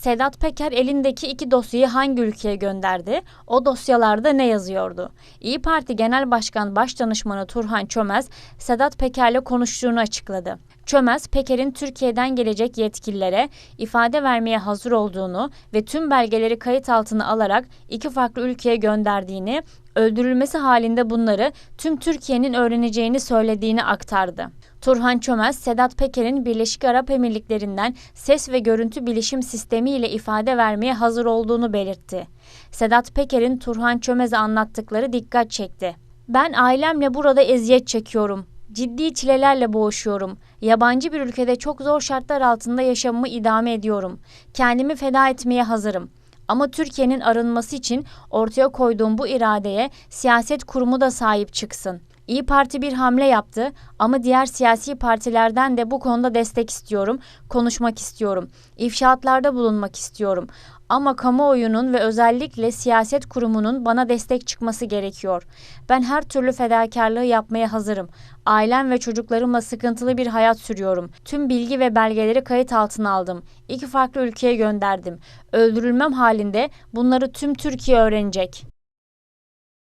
Sedat Peker elindeki iki dosyayı hangi ülkeye gönderdi? O dosyalarda ne yazıyordu? İyi Parti Genel Başkan Başdanışmanı Turhan Çömez, Sedat Peker'le konuştuğunu açıkladı. Çömez, Peker'in Türkiye'den gelecek yetkililere ifade vermeye hazır olduğunu ve tüm belgeleri kayıt altına alarak iki farklı ülkeye gönderdiğini, öldürülmesi halinde bunları tüm Türkiye'nin öğreneceğini söylediğini aktardı. Turhan Çömez, Sedat Peker'in Birleşik Arap Emirlikleri'nden ses ve görüntü bilişim sistemi ile ifade vermeye hazır olduğunu belirtti. Sedat Peker'in Turhan Çömez'e anlattıkları dikkat çekti. Ben ailemle burada eziyet çekiyorum. Ciddi çilelerle boğuşuyorum. Yabancı bir ülkede çok zor şartlar altında yaşamımı idame ediyorum. Kendimi feda etmeye hazırım. Ama Türkiye'nin arınması için ortaya koyduğum bu iradeye siyaset kurumu da sahip çıksın. İyi Parti bir hamle yaptı ama diğer siyasi partilerden de bu konuda destek istiyorum, konuşmak istiyorum. İfşaatlarda bulunmak istiyorum. Ama kamuoyunun ve özellikle siyaset kurumunun bana destek çıkması gerekiyor. Ben her türlü fedakarlığı yapmaya hazırım. Ailem ve çocuklarımla sıkıntılı bir hayat sürüyorum. Tüm bilgi ve belgeleri kayıt altına aldım. İki farklı ülkeye gönderdim. Öldürülmem halinde bunları tüm Türkiye öğrenecek.